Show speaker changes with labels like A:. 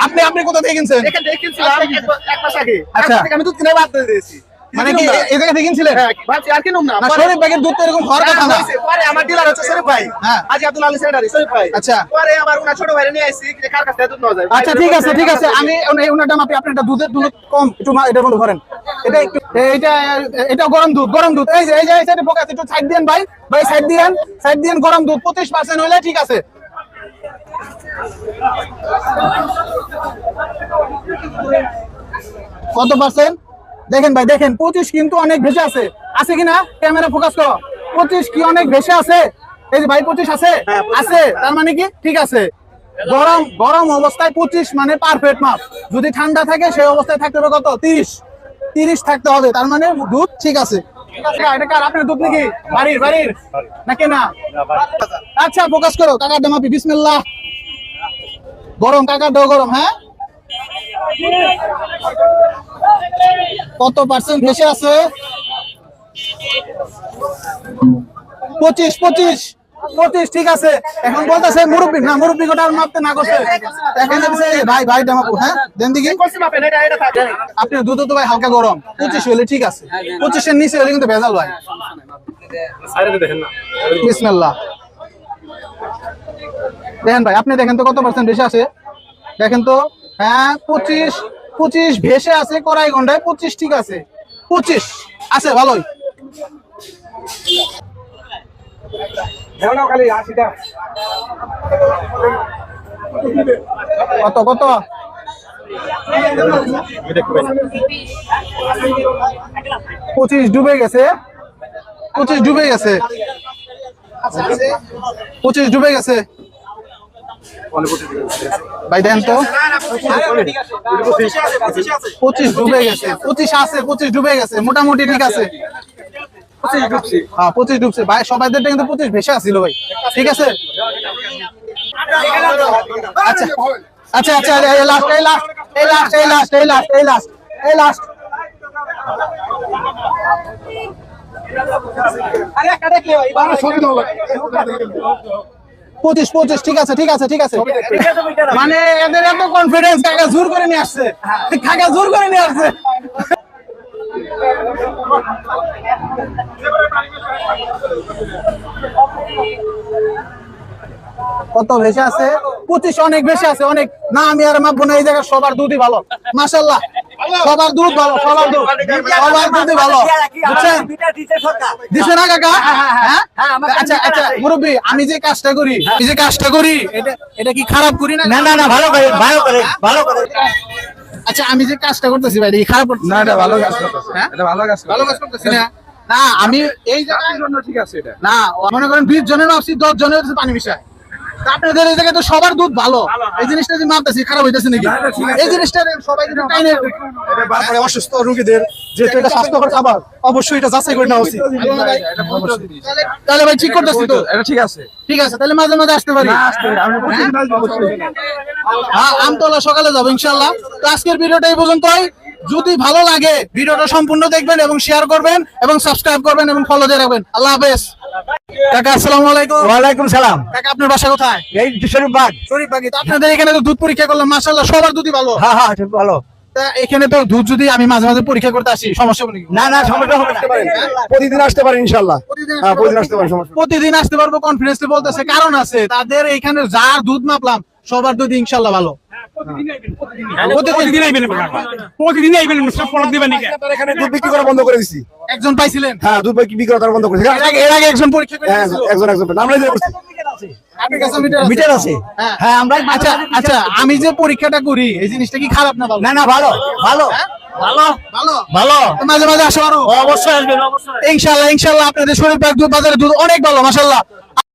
A: আপনি আপনি কোথা থেকে কিনছেন?
B: এখান থেকে কিনছিলাম। এক- এক মাস আগে।
A: আচ্ছা।
B: আমি দুধ কিনে বাদ দিয়ে দিয়েছি।
A: মানে কি এই জায়গা থেকে কিনছিলেন?
B: হ্যাঁ, ভাবছি আর কিনুম না।
A: না
B: পরে-
A: শরীফ ব্যাগের দুধ তো এরকম হওয়ার কথা না।
B: পরে আমার ডিলার হচ্ছে শরীফ ভাই।
A: হ্যাঁ।
B: আজি আব্দুল আলী সেন্টারি শরীফ ভাই।
A: আচ্ছা।
B: পরে আমার উনার ছোট ভাইরে নিয়ে আসছি যে কার কাছ দুধ নেওয়া যায়।
A: আচ্ছা ঠিক আছে ঠিক আছে। আমি এই ওনারটা মাপি আপনি একটা দুধের দুধ কম একটু মা- এটা বন্ধ করেন। এটা একটু এটা এটা গরম দুধ গরম দুধ। এই যে এই যে এটা সাইডে ফোকাস একটু সাইড দেন ভাই। ভাই সাইড দিয়েন। সাইড দিয়েন গরম দুধ। পঁচিশ পার্সেন্ট হলে ঠিক আছে। কত পার্সেন্ট দেখেন ভাই দেখেন পঁচিশ কিন্তু অনেক বেশি আছে। আছে কিনা? ক্যামেরা ফোকাস করো। পঁচিশ কি অনেক বেশি আছে? এই যে ভাই পঁচিশ আছে? আছে। তার মানে কি? ঠিক আছে। গরম গরম অবস্থায় পঁচিশ মানে পারফেক্ট মাপ যদি ঠান্ডা থাকে সেই অবস্থায় থাকতে হবে কত? তিরিশ। তিরিশ থাকতে হবে। তার মানে দুধ ঠিক আছে। ঠিক আছে, এটা কার? আপনার দুধ নাকি? বাড়ির বাড়ির? নাকি না? আচ্ছা ফোকাস করো। কাকার দামাপি বিসমিল্লাহ। গরম কাকার দাও গরম হ্যাঁ? কত পার্সেন্ট বেশি আছে? পঁচিশ পঁচিশ পঁচিশ ঠিক আছে। এখন বলতেছে মুরব্বী না মুরব্বী গোটা আর মাপতে না করছে। এখন ভাই ভাই দামাপু হ্যাঁ? দেন দিকে আপনার দুধ তো ভাই হালকা গরম। পঁচিশ হলে ঠিক আছে। পঁচিশের নিচে হলে কিন্তু ভেজাল ভাই। বিসমিল্লাহ। দেখেন ভাই আপনি দেখেন তো কত পার্সেন্ট বেশি আছে? দেখেন তো হ্যাঁ পঁচিশ পঁচিশ ভেসে আছে কড়াই ঘন্টায় পঁচিশ ঠিক আছে। পঁচিশ আছে ভালোই। কত কত? পঁচিশ ডুবে গেছে। পঁচিশ ডুবে গেছে। পঁচিশ ডুবে গেছে। ভাই দেন তো। পঁচিশ ডুবে গেছে। পঁচিশ আছে পঁচিশ ডুবে গেছে। মোটামুটি ঠিক আছে। হ্যাঁ পঁচিশ ডুবছে। ভাই সবাইদেরটা কিন্তু পঁচিশ ভেসে আসছিল ভাই। ঠিক আছে? আচ্ছা। আচ্ছা আচ্ছা এই লাস্ট এই লাস্ট এই লাস্ট এই লাস্ট এই লাস্ট এই লাস্ট এই লাস্ট পঁচিশ পঁচিশ ঠিক আছে ঠিক আছে ঠিক আছে। মানে এদের এত কনফিডেন্স কাকা জোর করে নিয়ে আসছে। কাকা জোর করে নিয়ে আসছে। কত ভেসে আছে? পঁচিশ অনেক বেশি আছে অনেক। না আমি আর মাপবো না এই জায়গায় সবার দুধই ভালো। মাসাল্লাহ সবার দুধ ভালো সবার দুধ। সবার দুধই ভালো। বুঝছেন? দিছে না কাকা? হ্যাঁ আচ্ছা আচ্ছা মুরব্বী আমি যে কাজটা করি আমি যে কাজটা করি এটা এটা কি খারাপ করি না?
C: না না ভালো করে ভালো করে ভালো করে।
A: আচ্ছা আমি যে কাজটা করতেছি ভাই এটা খারাপ করতেছি?
D: না এটা ভালো কাজ করতেছে।
A: হ্যাঁ?
D: এটা ভালো কাজ
A: ভালো কাজ করতেছি। না? না আমি এই
D: জন্য ঠিক আছে এটা।
A: না মনে করেন বিশ জনের মাপছি দশ জনের পানি মিশায়। আপনাদের এই জায়গায় তো সবার দুধ ভালো। এই জিনিসটা যে মাপতেছি খারাপ হইতেছে নাকি? এই জিনিসটা সবাই
D: তারপরে অসুস্থ রোগীদের যেহেতু এটা স্বাস্থ্যকর খাবার অবশ্যই এটা যাচাই করে নেওয়া উচিত।
A: তাহলে- ভাই ঠিক করতেছি তো?
D: এটা ঠিক আছে।
A: ঠিক আছে তাহলে মাঝে মাঝে আসতে পারি। হ্যাঁ? আমতলা সকালে যাব ইনশাল্লাহ তো আজকের ভিডিওটা এই পর্যন্তই। যদি ভালো লাগে ভিডিওটা সম্পূর্ণ দেখবেন এবং শেয়ার করবেন এবং সাবস্ক্রাইব করবেন এবং ফলো দিয়ে রাখবেন। আল্লাহ হাফেজ। কাকা আসসালামু আলাইকুম।
C: ওয়ালাইকুম সালাম।
A: কাকা আপনার বাসা কোথায়?
C: এই শরীফ বাগ।
A: তো আপনাদের এখানে তো দুধ পরীক্ষা করলাম মাশাআল্লাহ সবার দুধই ভালো।
C: হ্যাঁ হ্যাঁ ভালো।
A: এখানে তো দুধ যদি আমি মাঝে মাঝে পরীক্ষা করতে আসি সমস্যা হবে
C: না না সমস্যা হবে না।
D: প্রতিদিন আসতে পারেন হ্যাঁ প্রতিদিন আসতে পারেন সমস্যা
A: প্রতিদিন আসতে পারব কনফিডেন্সলি বলতেছে কারণ আছে তাদের এখানে যার দুধ মাপলাম সবার দুধ ইনশাল্লাহ ভালো। প্রতিদিন
E: প্রতিদিন আইবেন সব পড়ক দিবেন
D: এখানে দুধ বিক্রি করা বন্ধ করে দিচ্ছি
A: একজন পাইছিলেন?
D: হ্যাঁ দুধ বিক্রি করা তার বন্ধ করেছি
A: এর আগে একজন পরীক্ষা
D: হ্যাঁ একজন একজন আমরা যে করছি।
A: মিটার আছে? হ্যাঁ।
C: হ্যাঁ আমরা
A: আচ্ছা আচ্ছা আমি যে পরীক্ষাটা করি এই জিনিসটা কি খারাপ না ভালো?
C: না না ভালো ভালো। ভালো।
A: ভালো?
C: ভালো।
A: মাঝে মাঝে আসো আরও।
C: অবশ্যই আসবেন অবশ্যই।
A: ইনশাল্লাহ ইনশাল্লাহ আপনাদের শরীর দুধ বাজারে দুধ অনেক ভালো মাসাল্লাহ